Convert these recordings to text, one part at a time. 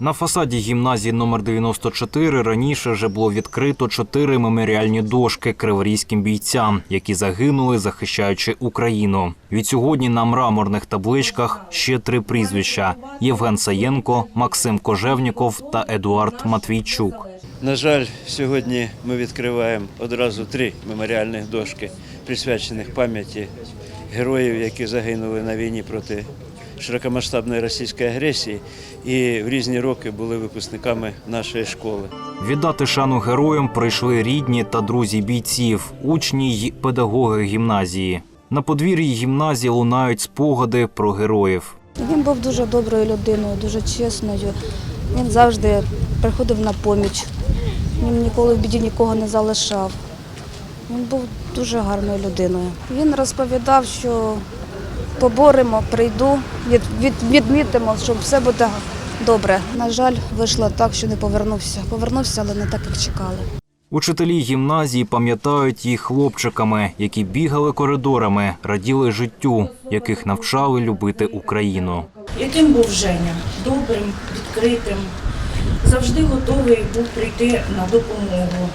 На фасаді гімназії номер 94 раніше вже було відкрито чотири меморіальні дошки криворізьким бійцям, які загинули, захищаючи Україну. Відсьогодні на мраморних табличках ще три прізвища: Євген Саєнко, Максим Кожевніков та Едуард Матвійчук. На жаль, сьогодні ми відкриваємо одразу три меморіальних дошки, присвячених пам'яті героїв, які загинули на війні проти широкомасштабної російської агресії і в різні роки були випускниками нашої школи. Віддати шану героям прийшли рідні та друзі бійців, учні й педагоги гімназії. На подвір'ї гімназії лунають спогади про героїв. Він був дуже доброю людиною, дуже чесною. Він завжди приходив на поміч. Він ніколи в біді нікого не залишав. Він був дуже гарною людиною. Він розповідав, що поборемо, прийду, від, від, відмітимо, що все буде добре. На жаль, вийшло так, що не повернувся. Повернувся, але не так, як чекали. Учителі гімназії пам'ятають їх хлопчиками, які бігали коридорами, раділи життю, яких навчали любити Україну. Яким був Женя? Добрим, відкритим, завжди готовий був прийти на допомогу.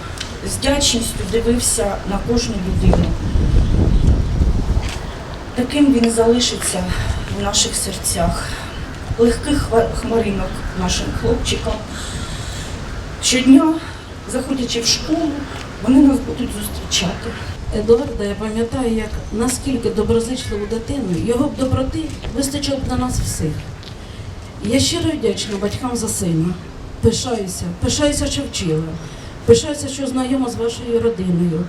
З вдячністю дивився на кожну людину. Таким він залишиться в наших серцях. Легких хмаринок нашим хлопчикам. Щодня, заходячи в школу, вони нас будуть зустрічати. Едуарда я пам'ятаю, як наскільки доброзичливу дитину, його б доброти вистачило б на нас всіх. Я щиро вдячна батькам за сина. Пишаюся, пишаюся, що вчила. Пишаюся, що знайома з вашою родиною.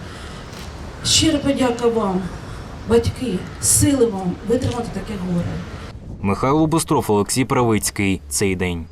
Щира подяка вам, батьки, сили вам витримати таке горе. Михайло Бустров, Олексій Правицький. Цей день.